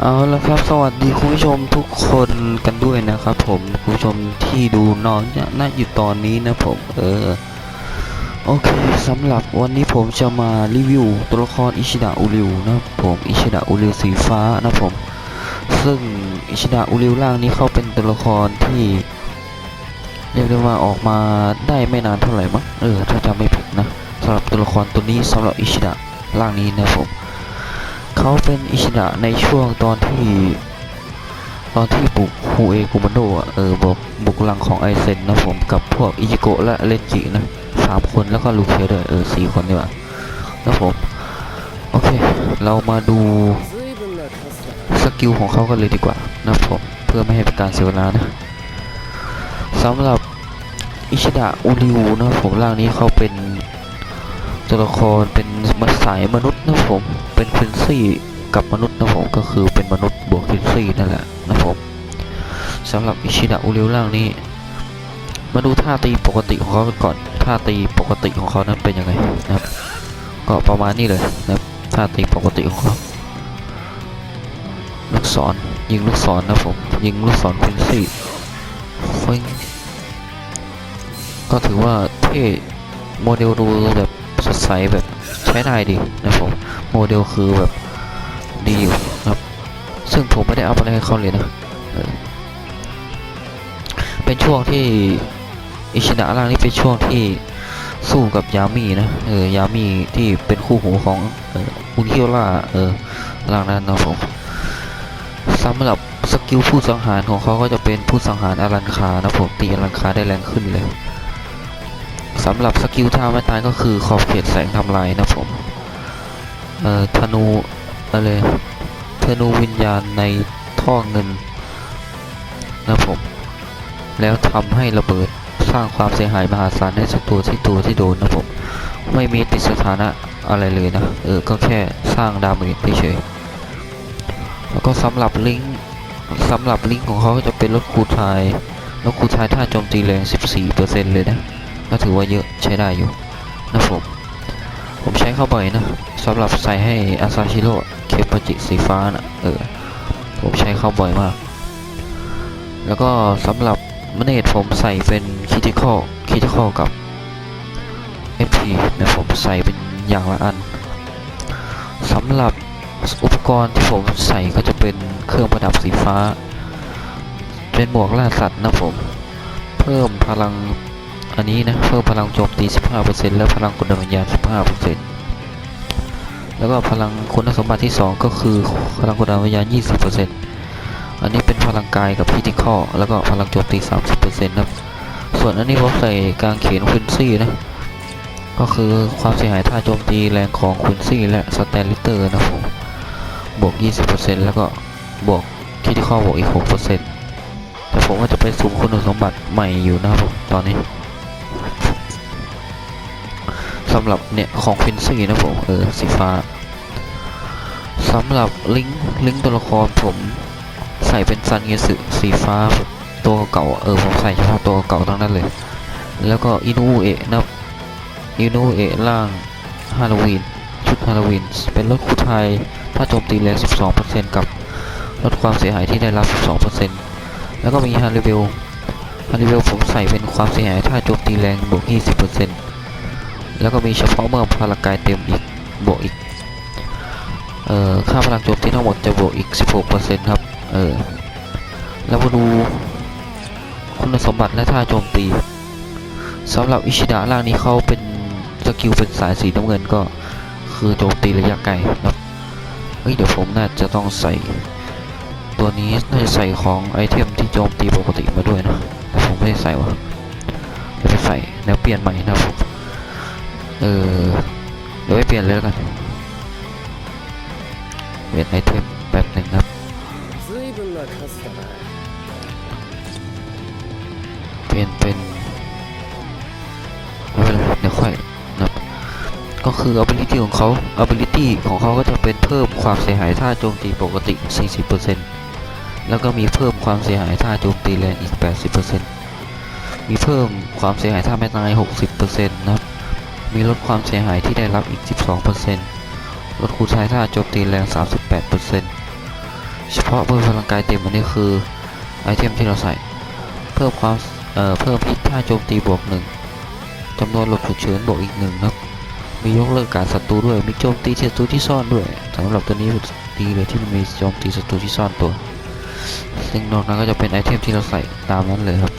เอาละครับสวัสดีคุณผู้ชมทุกคนกันด้วยนะครับผมคุณผู้ชมที่ดูน้องเนี่ยน่าอยู่ตอนนี้นะผมเออโอเคสำหรับวันนี้ผมจะมารีวิวตัวละครอิชิดะอุริวนะผมอิชิดะอุริวสีฟ้านะผม ซึ่งอิชิดะอุริวร่างนี้เขาเป็นตัวละครที่เรียกได้ว่าออกมาได้ไม่นานเท่าไหร่มั้งเออถ้าจำไม่ผิดนะสำหรับตัวละครตัวนี้สำหรับอิชิดะร่างนี้นะผม เขาเป็นอิชิดะในช่วงตอนที่ตอนที่บุกฮูเอกุมันโดะเออบุกบุกลังของไอเซนนะผมกับพวกอิจิโกะและเลนจินะสามคนแล้วก็ลูเคียด้วยเออสี่คนดีกว่านะผม โอเค เรามาดูสกิลของเขากันเลยดีกว่านะผมเพื่อไม่ให้เป็นการเสียเวลานะสำหรับอิชิดะอุริวนะผมร่างนี้เขาเป็น ตัวละครเป็นมาสายมนุษย์นะผม เป็นฟินซี่กับมนุษย์นะผมก็คือเป็นมนุษย์บวกฟินซี่นั่นแหละนะผมสำหรับอิชิดะอุริวร่างนี้ มาดูท่าตีปกติของเขากันก่อนท่าตีปกติของเขานั้นเป็นยังไงนะครับ ก็ประมาณนี้เลยนะครับท่าตีปกติของเขาลูกศรยิงลูกศรนะผมยิงลูกศรฟินซี่ฟิงก็ถือว่าเท่โมเดลดูแบบ สดใสแบบใช้ได้ดีนะผมโมเดลคือแบบดีอยู่นะครับ ซึ่งผมไม่ได้เอาอะไรให้เขาเลยนะเป็นช่วงที่อิชิดะร่างนี้เป็นช่วงที่สู้กับยามีนะเออยามีที่เป็นคู่หูของอุนเคียวล่าเออร่างนั้นนะผมสำหรับสกิลผู้สังหารของเขาก็จะเป็นผู้สังหารอารันคานะผมตีอารันคาได้แรงขึ้นเลย สำหรับสกิลท่าไม่ตายก็คือขอบเขตแสงทำลายนะผม เอ่อธนูอะไรธนูวิญญาณในท่อเงินนะผม แล้วทำให้ระเบิดสร้างความเสียหายมหาศาลให้สักตัวที่ตัวที่โดนนะผม ไม่มีติดสถานะอะไรเลยนะ เออ ก็แค่สร้างดาเมจเฉยแล้วก็สำหรับลิงก์สำหรับลิงก์ของเขาจะเป็นรถคูทายรถคูทายถ้าโจมตีแรง 14%เลยนะ ก็ถือว่าเยอะใช้ได้อยู่นะผม ผมใช้เข้าบ่อยนะสำหรับใส่ให้อาซาชิโร่เคปจิสีฟ้านะเออผมใช้เข้าบ่อยมาก แล้วก็สำหรับมเนตผมใส่เป็นคิติคอลคิติคอลกับ FP นะผมใส่เป็นอย่างละอันสำหรับอุปกรณ์ที่ผมใส่ก็จะเป็นเครื่องประดับสีฟ้า เป็นหมวกล่าสัตว์นะผม เพิ่มพลัง อันนี้นะเพิ่มพลังโจมตี 15%และพลังกดดันวิญญาณ 15%แล้วก็พลังคุณสมบัติที่ 2 ก็คือพลังกดดันวิญญาณ 20%อันนี้เป็นพลังกายกับพิธีข้อแล้วก็พลังโจมตี 30%นะครับ ส่วนอันนี้ผมใส่กางเขนควินซี่นะ ก็คือความเสียหายท่าโจมตีแรงของควินซี่และสแตนลิเตอร์นะผมบวก 20%แล้วก็บวกคิดข้อบวกอีก 6%แต่ผมว่าจะไปสุ่มคุณสมบัติใหม่อยู่นะครับผมตอนนี้ สำหรับเนี่ยของฟินซี่นะผมเออสีฟ้าสำหรับลิงก์ลิงก์ตัวละครผมใส่เป็นซันเงสึสีฟ้าตัวเก่าเออผมใส่เฉพาะตัวเก่าทั้งนั้นเลย แล้วก็อินูเอะนะอินูเอะล่างฮาโลวีนชุดฮาโลวีนเป็นรถคู่ไทยถ้าโจมตีแรง 12%กับลดความเสียหายที่ได้รับ 12%แล้วก็มีฮาริเวลฮาริเวลผมใส่เป็นความเสียหายถ้าโจมตีแรงบวก 20% แล้วก็มีเฉพาะเมื่อพลังกายเต็มอีกบวกอีกเอ่อค่าพลังโจมตีทั้งหมดจะบวกอีก 16%ครับเออแล้วมาดูคุณสมบัติและท่าโจมตีสำหรับอิชิดะร่างนี้เขาเป็นสกิลเป็นสายสีน้ำเงินก็คือโจมตีระยะไกลครับเฮ้ยเดี๋ยวผมน่าจะต้องใส่ ตัวนี้น่าจะใส่ของไอเทมที่โจมตีปกติมาด้วยนะแต่ผมไม่ได้ใส่วะเดี๋ยวไปใส่แล้วเปลี่ยนใหม่นะครับผม เออเดี๋ยวไปเปลี่ยนเลยแล้วกันเปลี่ยนไอเทมแป๊บหนึ่งครับเปลี่ยนเป็นเดี๋ยวค่อยนะก็คือ ability ของเขา ability ของเขาก็จะเป็นเพิ่มความเสียหายท่าโจมตีปกติ 40%แล้วก็มีเพิ่มความเสียหายท่าโจมตีแรงอีก 80%มีเพิ่มความเสียหายท่าไม่ตาย 60%นะครับ มีลดความเสียหายที่ได้รับอีก 12%ลดคูณใช้ท่าโจมตีแรง 38%เฉพาะเพิ่มพลังกายเต็มอันนี้คือไอเทมที่เราใส่ เพิ่มความเอ่อเพิ่มพิษท่าโจมตีบวกหนึ่งจำนวนหลบฉุกเฉินบวกอีกหนึ่งนะครับมียกเลิกการศัตรูด้วยมีโจมตีศัตรูที่ซ่อนด้วยสำหรับตัวนี้ดีเลยที่มันมีโจมตีศัตรูที่ซ่อนตัวซึ่งนอกนั้นก็จะเป็นไอเทมที่เราใส่ตามนั้นเลยครับ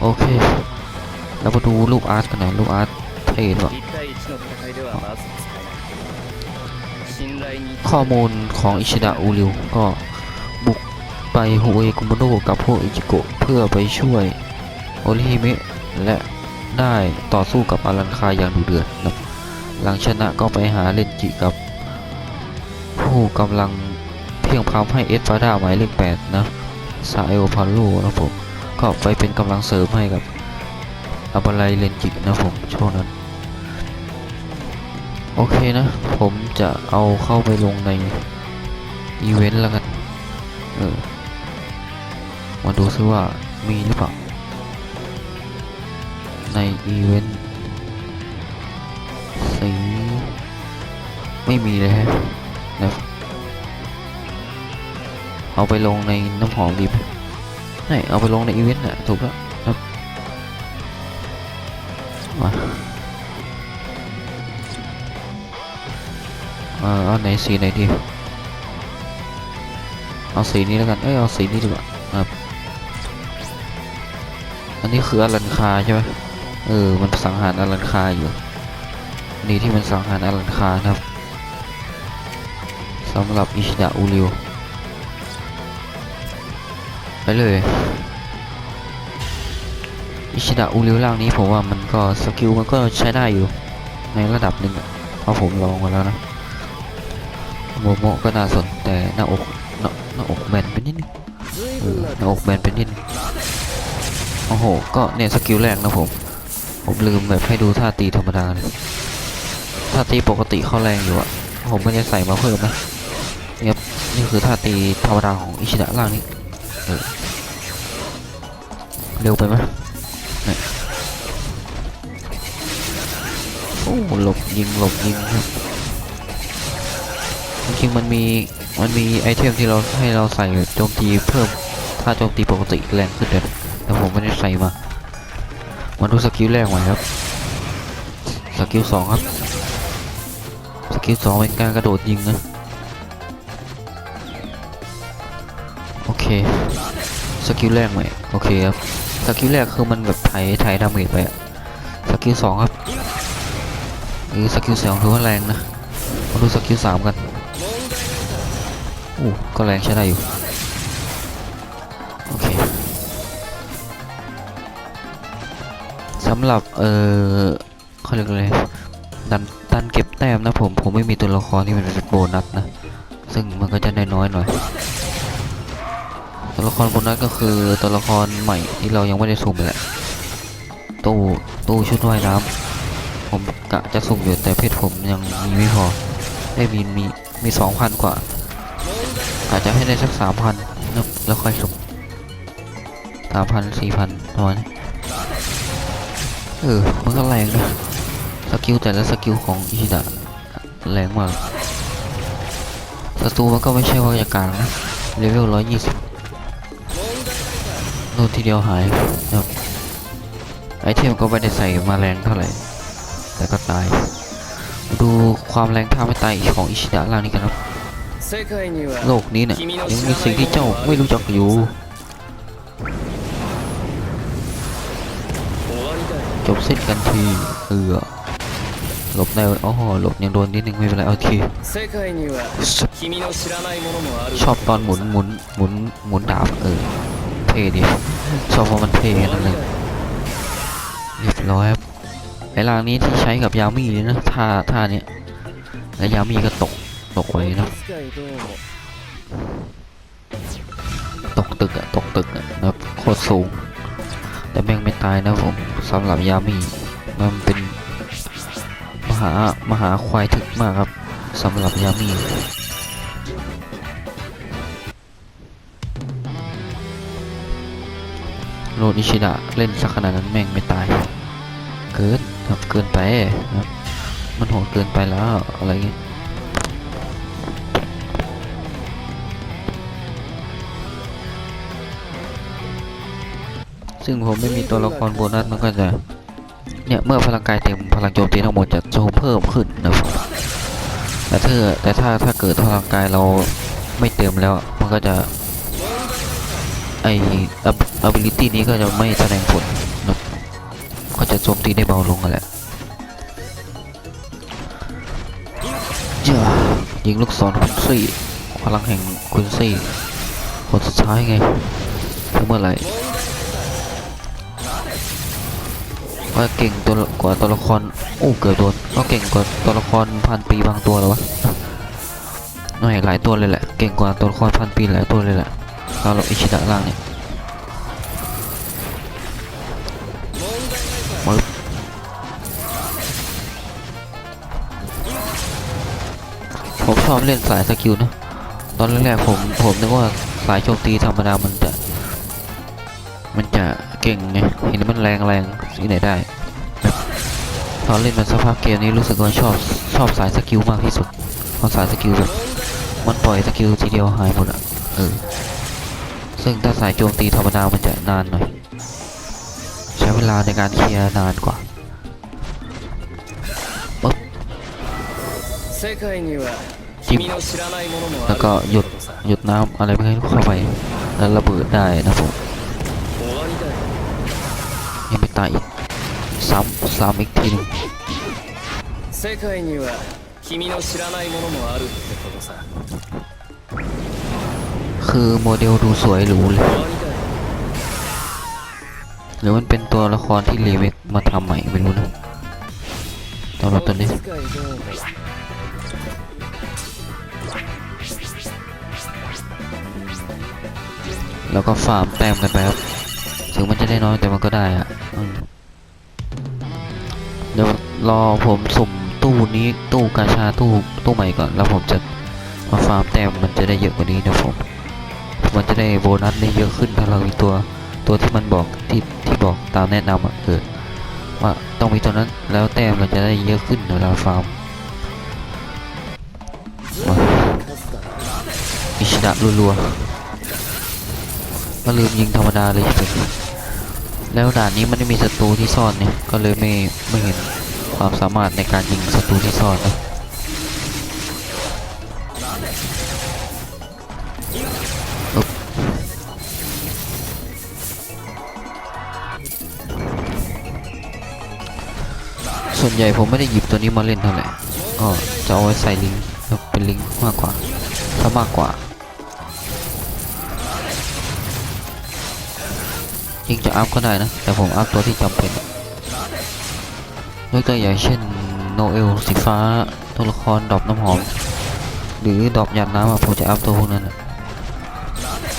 โอเค แล้วมาดูรูปอาร์ตกันหน่อยรูปอาร์ต เทรดว่ะข้อมูลของอิชิดะอุริวก็บุกไปฮูเอกุมโนกับพวกอิจิโกะเพื่อไปช่วยโอริฮิเมะและได้ต่อสู้กับอารันคาอย่างดุเดือดนะหลังชนะก็ไปหาเลนจิกับ ผู้กำลังเพียงพร้อมให้เอสฟาดาหมายเลขแปดนะซาเอพาโลนะผมก็ไปเป็นกำลังเสริมให้กับอับาไลเลนจินะผมช่วงนั้น โอเคนะ ผมจะเอาเข้าไปลงในอีเวนต์แล้วกัน เออ มาดูซิว่ามีหรือเปล่า ในอีเวนต์สีไม่มีเลยฮะนะเอาไปลงในน้ำหอมดีไหมไม่เอาไปลงในอีเวนต์น่ะ ถูกแล้วครับมา เออเอาไหนสีไหนดีเอาสีนี้แล้วกัน เอ้ยเอาสีนี้ดีกว่าครับอันนี้คืออลันคาใช่ไหมเออ มันสังหารอลันคาอยู่ นี่ที่มันสังหารอลันคาครับสำหรับอิชิดะอูริวไปเลย อิชิดะอูริวร่างนี้ผมว่ามันก็สกิลมันก็ใช้ได้อยู่ในระดับหนึ่งเพราะผมลองมาแล้วนะ โมโมก็น่าสนแต่หน้าอกหน้าหน้าอกแบนไปนิดนึงหน้าอกแบนไปนิดนึงโอ้โห ก็เนี่ยสกิลแรกนะผม ผมลืมแบบให้ดูท่าตีธรรมดาเลยท่าตีปกติเข้าแรงอยู่อะผมก็จะใส่มาเพิ่มนะนี่ครับนี่คือท่าตีธรรมดาของอิชิดะล่างนี้เร็วไปไหมโอ้หลบยิงหลบยิงครับ ริงมันมีมันมีไอเทมที่เราให้เราใส่โจมตีเพิ่มถ้าโจมตีปกติแรงขึ้นเลยแต่ผมไม่ได้ใส่มามาดูสกิลแรกใหม่ครับสกิลสองครับสกิลสองเป็นการกระโดดยิงนะโอเคสกิลแรกใหมโอเคครับสกิลแรกคือมันแบบไถไถดาเมจไปสกิลสองครับหรือสกิลสองถือว่าแรงนะมาดูสกิลสามกัน อู้ก็แรงใช้ได้อยู่ โอเคสำหรับ เอ่อเขาเรียกอะไรดันดันเก็บแต้มนะผม ผมไม่มีตัวละครที่มันเป็นโบนัสนะ ซึ่งมันก็จะได้น้อยหน่อย ตัวละครโบนัสก็คือตัวละครใหม่ที่เรายังไม่ได้สุ่มแหละ ตู้ ตู้ชุดว่ายน้ำผมกะจะสุ่มอยู่แต่เพชรผมยังมีไม่พอ ได้มีมีมีสองพันกว่า อาจจะให้ได้สักสามพันแล้วค่อยสุกสามพันสี่พันประมนี้เออ มันก็แรงนะสกิลแต่ละสกิลของอิชิดะแรงมากศัตรูมันก็ไม่ใช่ว่าจะกลางนะเลเวลร้อยยี่สิบโดนทีเดียวหายไอเทมก็ไม่ได้ใส่มาแรงเท่าไหร่ แต่ก็ตาย ดูความแรงท่าไม่ตายของอิชิดะล่างนี้กันครับ โลกนี้เนี่ยยังมีสิ่งที่เจ้าไม่รู้จักอยู่ จบเสิ้นกันทีเออหลบได้อ๋อหลบยังโดนนิดนึงไม่เป็นไรเอาทีชอบตอนหมุนหมุนหมุนหมุนดาบเออเท่ดีชอบเพราะมันเท่นั่นเลยเรียบร้อยไอ้ลางนี้ที่ใช้กับยามีเลยนะท่าท่าเนี้ยแล้วยามีก็ตก ตกไว้นะตกตึกอะตกตึกอะนะโคตรสูง แต่แม่งไม่ตายนะผมสำหรับยามีมันเป็นมหามหาควายถึกมากครับสำหรับยามีโรนิชิดะเล่นสักขนาดนั้นแม่งไม่ตาย เกินครับเกินไปครัมันโหดเกินไปแล้วอะไรเงี้ย ซึ่งผมไม่มีตัวละครโบนัสมันก็จะเนี่ยเมื่อพลังกายเต็มพลังโจมตีทั้งหมดจะโจมเพิ่มขึ้นนะครับแต่ถ้าแต่ถ้าถ้าเกิดพลังกายเราไม่เต็มแล้วมันก็จะไอ ability นี้ก็จะไม่แสดงผลนะก็จะโจมตีได้เบาลงกันแหละจ้ายิงลูกศรคุณซี่พลังแห่งคุณซี่คนสุดท้ายไงถึงเมื่อไหร่ ว่าเก่งตัวกว่าตัวละครโอ้เกือบโดนก็เก่งกว่าตัวละครพันปีบางตัวแล้วะไม่หลายตัวเลยแหละเก่งกว่าตัวละครพันปีหลายตัวเลยแหละเราเราอิชิดะล่างเนี่ยปึ๊บผมชอบเล่นสายสกิลนะตอนแรกๆผมผมนึกว่าสายโจมตีธรรมดามันจะ มันจะ เก่งไงเห็นมันแรงแรงที่ไหนได้ตอนเล่นมันสภาพเกมนี้รู้สึกว่าชอบชอบสายสกิลมากที่สุดเพราะสายสกิลแบบมันปล่อยสกิลทีเดียวหายหมดอะเออซึ่งถ้าสายโจมตีธรรมดามันจะนานหน่อย ใช้เวลาในการเคลียร์นานกว่าปึ๊บจิ้มแล้วก็หยุดหยุดน้ำอะไรไม่ให้เข้าไปแล้วระเบิดได้นะผม ยังไม่ตายอีกซ้ำซ้ำอีกทีหนึง 世界には君の知らないものもあるってことさ คือโมเดลดูสวยหรูเลย 終わりだよ หรือมันเป็นตัวละครที่รีเมคมาทำใหม่ไม่รู้นะตอนเราตัวนี้ お気遣いどうぞ แล้วก็ฟาร์มแต้มกันไปครับ ถึงมันจะได้น้อยแต่มันก็ได้อะเดี๋ยวรอผมสุ่มตู้นี้ตู้กาชาตู้ตู้ใหม่ก่อน แล้วผมจะมาฟาร์มแต้มมันจะได้เยอะกว่านี้นะผม มันจะได้โบนัสได้เยอะขึ้นถ้าเรามีตัวตัวที่มันบอกที่ที่บอกตามแนะนำอะเออว่าต้องมีตัวนั้นแล้วแต้มเราจะได้เยอะขึ้นเวลาฟาร์มมาอิชิดะรัวๆ ก็ลืมยิงธรรมดาเลยสิแล้วด่านนี้มันไม่มีศัตรูที่ซ่อนเนี่ยก็เลยไม่ไม่เห็นความสามารถในการยิงศัตรูที่ซ่อนนะส่วนใหญ่ผมไม่ได้หยิบตัวนี้มาเล่นเท่าไหร่ก็จะเอาไว้ใส่ลิงเป็นลิงมากกว่าถ้ามากกว่า อัพก็ได้นะ แต่ผมอัพตัวที่จำเป็นยกตัวอย่างเช่นโนเอลสีฟ้าตัวละครดรอปน้ำหอม หรือดรอปหยาดน้ำผมจะอัพตัวพวกนั้น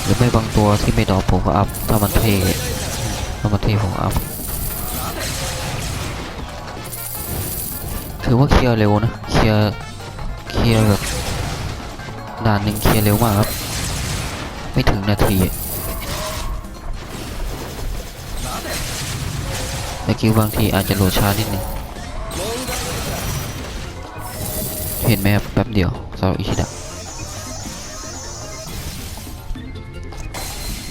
หรือไม่บางตัวที่ไม่ดรอปผมก็อัพถ้ามันเท่ถ้ามันเท่ผมอัพถือว่าเคลียร์เร็วนะเคลียร์เคลียร์แบบด่านหนึ่งเคลียร์เร็วมากครับ ไม่ถึงนาที ตะคิวบางทีอาจจะโหลดช้านิดนึงเห็นไหมครับแป๊บเดียวสำหรับอิชิดะ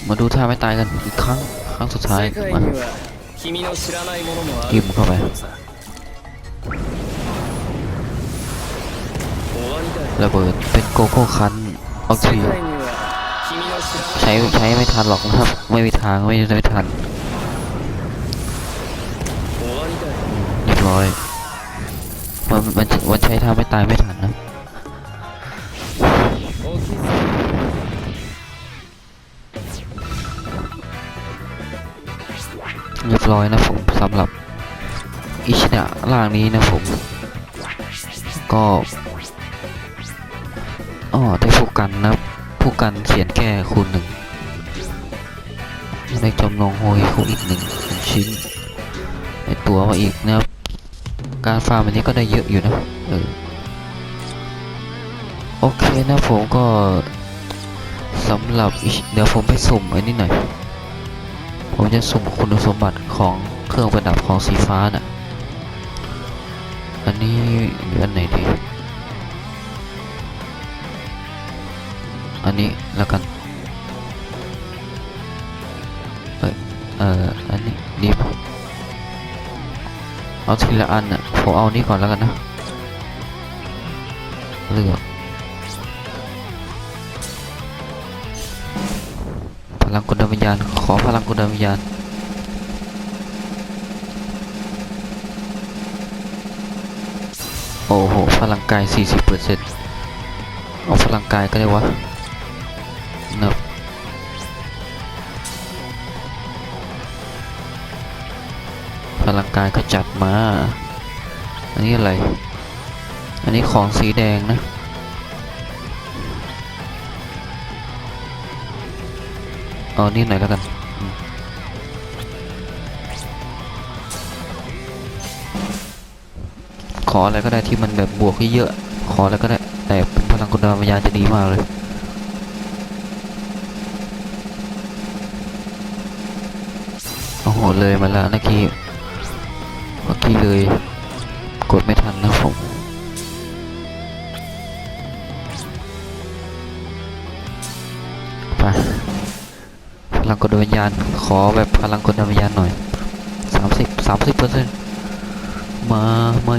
มาดูท่าไม่ตายกันอีกครั้งครั้งสุดท้ายมายิมเข้าไประเบิดเป็นโกโก้คันออกทีใช้ใช้ไม่ทันหรอกนะครับ ไม่มีทางไม่ไม่ทัน ร้อยวันวันวันใช้ท่าไม่ตายไม่ทันนะเรียบร้อยนะผมสำหรับอิชินะล่างนี้นะผม ก็อ๋อได้ผู้กันนะผู้กันเสียนแก่คูณหนึ่งได้จำลองโฮยคูอีกหนึ่งชิ้นในตัวมาอีกนะครับ การฟาร์มอันนี้ก็ได้เยอะอยู่นะเออโอเคนะผมก็สำหรับเดี๋ยวผมไปสุ่มอ้นี่หน่อย ผมจะสุ่มคุณสมบัติของเครื่องประดับของสีฟ้าน่ะ อันนี้หรืออันไหนดี อันนี้แล้วกันเออออันนี้ดีเอาทีละอันอะ ผมเอานี้ก่อนแล้วกันนะเลือกพลังกลวิญญาณ ขอพลังกลวิญญาณโอ้โห พลังกาย 40เปอร์เซ็นต์เอาพลังกายก็ได้วะนับพลังกายก็จัดมา อันนี้อะไร อันนี้ของสีแดงนะ เอานี่หน่อยแล้วกันอขออะไรก็ได้ที่มันแบบบวกเยอะ ขออะไรก็ได้ แต่เป็นพลังกุณวิญญาณจะดีมากเลยโอ้โหเลยมาแล้วเมื่อกี้เมื่อกี้เลย ญาณ ขอแบบพลังกดวิญญาณหน่อยสามสิบสามสิบเปอร์เซ็นต์มาไหม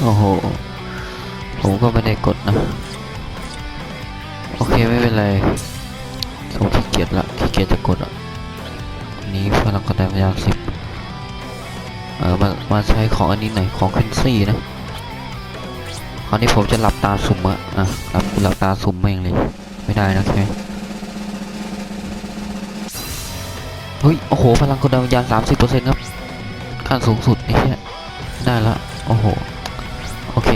โอ้โห ผมก็ไม่ได้กดนะ โอเคไม่เป็นไรผมขี้เกียจละขี้เกียจจะกดอะอันนี้พลังกดวิญญาณสิบเออมามาใช้ของอันนี้หน่อยของคินซี่นะคราวนี้ผมจะหลับตาสุ่มอะอะหลับหลับตาสุ่มแม่งเลย ไม่ได้นะแค่เฮ้ย โอ้โห พลังกดวิญญาณสามสิบเปอร์เซ็นต์ครับขั้นสูงสุดไอ้เหี้ยได้ละ โอ้โห โอเค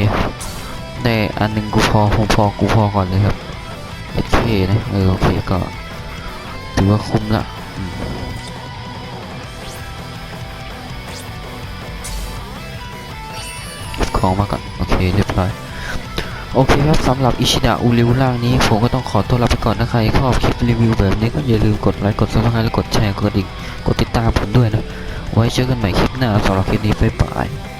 ได้อันหนึ่งกูพอผมพอ กูพอก่อนเลยครับโอเคนะ เออ โอเค ก็ ถือว่าคุ้มละของมาก่อน โอเค เรียบร้อย โอเคครับสำหรับอิชิดะอูริวล่างนี้ ผมก็ต้องขอตัวลาไปก่อนนะใครชอบคลิปรีวิวแบบนี้ก็อย่าลืมกดไลค์กดซับสไครต์และกดแชร์กดดิ่งกดติดตามผมด้วยนะ ไว้เจอกันใหม่คลิปหน้าสำหรับคลิปนี้บ๊ายบาย